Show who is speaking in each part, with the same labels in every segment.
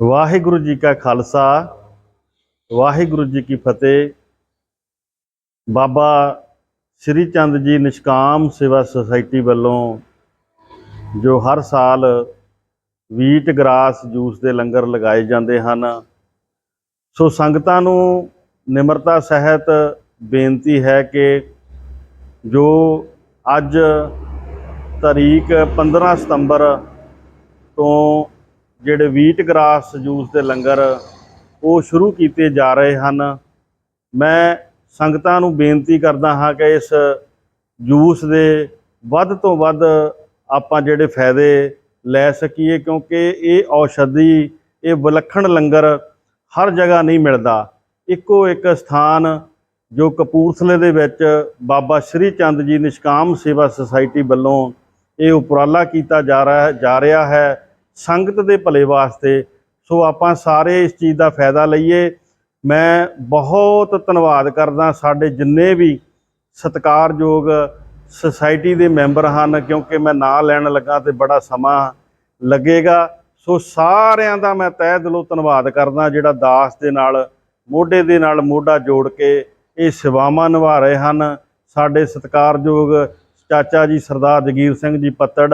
Speaker 1: ਵਾਹਿਗੁਰੂ ਜੀ ਕਾ ਖਾਲਸਾ, ਵਾਹਿਗੁਰੂ ਜੀ ਕੀ ਫਤਿਹ। ਬਾਬਾ ਸ੍ਰੀ ਚੰਦ ਜੀ ਨਿਸ਼ਕਾਮ ਸੇਵਾ ਸੁਸਾਇਟੀ ਵੱਲੋਂ ਜੋ ਹਰ ਸਾਲ ਵੀਟ ਗ੍ਰਾਸ ਜੂਸ ਦੇ ਲੰਗਰ ਲਗਾਏ ਜਾਂਦੇ ਹਨ, ਸੋ ਸੰਗਤਾਂ ਨੂੰ ਨਿਮਰਤਾ ਸਹਿਤ ਬੇਨਤੀ ਹੈ ਕਿ ਜੋ ਅੱਜ ਤਾਰੀਖ 15 ਸਤੰਬਰ ਤੋਂ ਜਿਹੜੇ ਵੀਟ ਗ੍ਰਾਸ ਜੂਸ ਦੇ ਲੰਗਰ ਉਹ ਸ਼ੁਰੂ ਕੀਤੇ ਜਾ ਰਹੇ ਹਨ। ਮੈਂ ਸੰਗਤਾਂ ਨੂੰ ਬੇਨਤੀ ਕਰਦਾ ਹਾਂ ਕਿ ਇਸ ਜੂਸ ਦੇ ਵੱਧ ਤੋਂ ਵੱਧ ਆਪਾਂ ਜਿਹੜੇ ਫਾਇਦੇ ਲੈ ਸਕੀਏ, ਕਿਉਂਕਿ ਇਹ ਔਸ਼ਧੀ, ਇਹ ਵਿਲੱਖਣ ਲੰਗਰ ਹਰ ਜਗ੍ਹਾ ਨਹੀਂ ਮਿਲਦਾ। ਇੱਕੋ ਇੱਕ ਸਥਾਨ ਜੋ ਕਪੂਰਥਲੇ ਦੇ ਵਿੱਚ ਬਾਬਾ ਸ਼੍ਰੀ ਚੰਦ ਜੀ ਨਿਸ਼ਕਾਮ ਸੇਵਾ ਸੁਸਾਇਟੀ ਵੱਲੋਂ ਇਹ ਉਪਰਾਲਾ ਕੀਤਾ ਜਾ ਰਿਹਾ ਜਾ ਰਿਹਾ ਹੈ। ਸੰਗਤ ਦੇ ਭਲੇ ਵਾਸਤੇ। ਸੋ ਆਪਾਂ ਸਾਰੇ ਇਸ ਚੀਜ਼ ਦਾ ਫਾਇਦਾ ਲਈਏ। ਮੈਂ ਬਹੁਤ ਧੰਨਵਾਦ ਕਰਦਾ ਸਾਡੇ ਜਿੰਨੇ ਵੀ ਸਤਿਕਾਰਯੋਗ ਸੁਸਾਇਟੀ ਦੇ ਮੈਂਬਰ ਹਨ, ਕਿਉਂਕਿ ਮੈਂ ਨਾਂ ਲੈਣ ਲੱਗਾ ਤੇ ਬੜਾ ਸਮਾਂ ਲੱਗੇਗਾ। ਸੋ ਸਾਰਿਆਂ ਦਾ ਮੈਂ ਤਹਿ ਦਿਲੋਂ ਧੰਨਵਾਦ ਕਰਦਾ, ਜਿਹੜਾ ਦਾਸ ਦੇ ਨਾਲ, ਮੋਢੇ ਦੇ ਨਾਲ ਮੋਢਾ ਜੋੜ ਕੇ ਇਹ ਸੇਵਾਵਾਂ ਨਿਭਾ ਰਹੇ ਹਨ। ਸਾਡੇ ਸਤਿਕਾਰਯੋਗ ਚਾਚਾ ਜੀ ਸਰਦਾਰ ਜਗੀਰ ਸਿੰਘ ਜੀ ਪੱਤੜ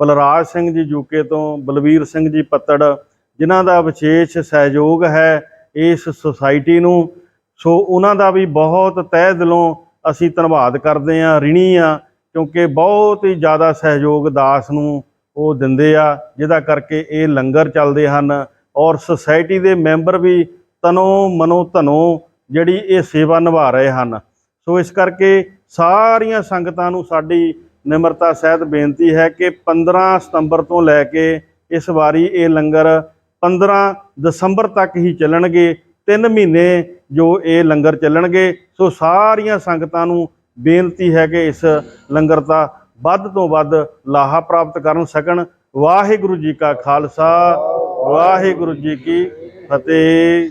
Speaker 1: ਬਲਰਾਜ ਸਿੰਘ ਜੀ ਯੂਕੇ ਤੋਂ, ਬਲਵੀਰ ਸਿੰਘ ਜੀ ਪੱਤੜ, ਜਿਨ੍ਹਾਂ ਦਾ ਵਿਸ਼ੇਸ਼ ਸਹਿਯੋਗ ਹੈ ਇਸ ਸੁਸਾਇਟੀ ਨੂੰ। ਸੋ ਉਹਨਾਂ ਦਾ ਵੀ ਬਹੁਤ ਤਹਿ ਦਿਲੋਂ ਅਸੀਂ ਧੰਨਵਾਦ ਕਰਦੇ ਹਾਂ, ਰਿਣੀ ਆ ਕਿਉਂਕਿ ਬਹੁਤ ਹੀ ਜ਼ਿਆਦਾ ਸਹਿਯੋਗ ਦਾਸ ਨੂੰ ਉਹ ਦਿੰਦੇ ਆ, ਜਿਹਦਾ ਕਰਕੇ ਇਹ ਲੰਗਰ ਚੱਲਦੇ ਹਨ। ਔਰ ਸੁਸਾਇਟੀ ਦੇ ਮੈਂਬਰ ਵੀ ਤਨੋ ਮਨੋ ਧਨੋ ਜਿਹੜੀ ਇਹ ਸੇਵਾ ਨਿਭਾ ਰਹੇ ਹਨ। ਸੋ ਇਸ ਕਰਕੇ ਸਾਰੀਆਂ ਸੰਗਤਾਂ ਨੂੰ ਸਾਡੀ ਨਿਮਰਤਾ ਸਹਿਤ ਬੇਨਤੀ ਹੈ ਕਿ 15 ਸਤੰਬਰ ਤੋਂ ਲੈ ਕੇ ਇਸ ਵਾਰੀ ਇਹ ਲੰਗਰ 15 ਦਸੰਬਰ ਤੱਕ ਹੀ ਚੱਲਣਗੇ 3 ਮਹੀਨੇ ਜੋ ਇਹ ਲੰਗਰ ਚੱਲਣਗੇ। ਸੋ ਸਾਰੀਆਂ ਸੰਗਤਾਂ ਨੂੰ ਬੇਨਤੀ ਹੈ ਕਿ ਇਸ ਲੰਗਰ ਦਾ ਵੱਧ ਤੋਂ ਵੱਧ ਲਾਹਾ ਪ੍ਰਾਪਤ ਕਰਨ ਸਕਣ। ਵਾਹਿਗੁਰੂ ਜੀ ਕਾ ਖਾਲਸਾ, ਵਾਹਿਗੁਰੂ ਜੀ ਕੀ ਫਤਿਹ।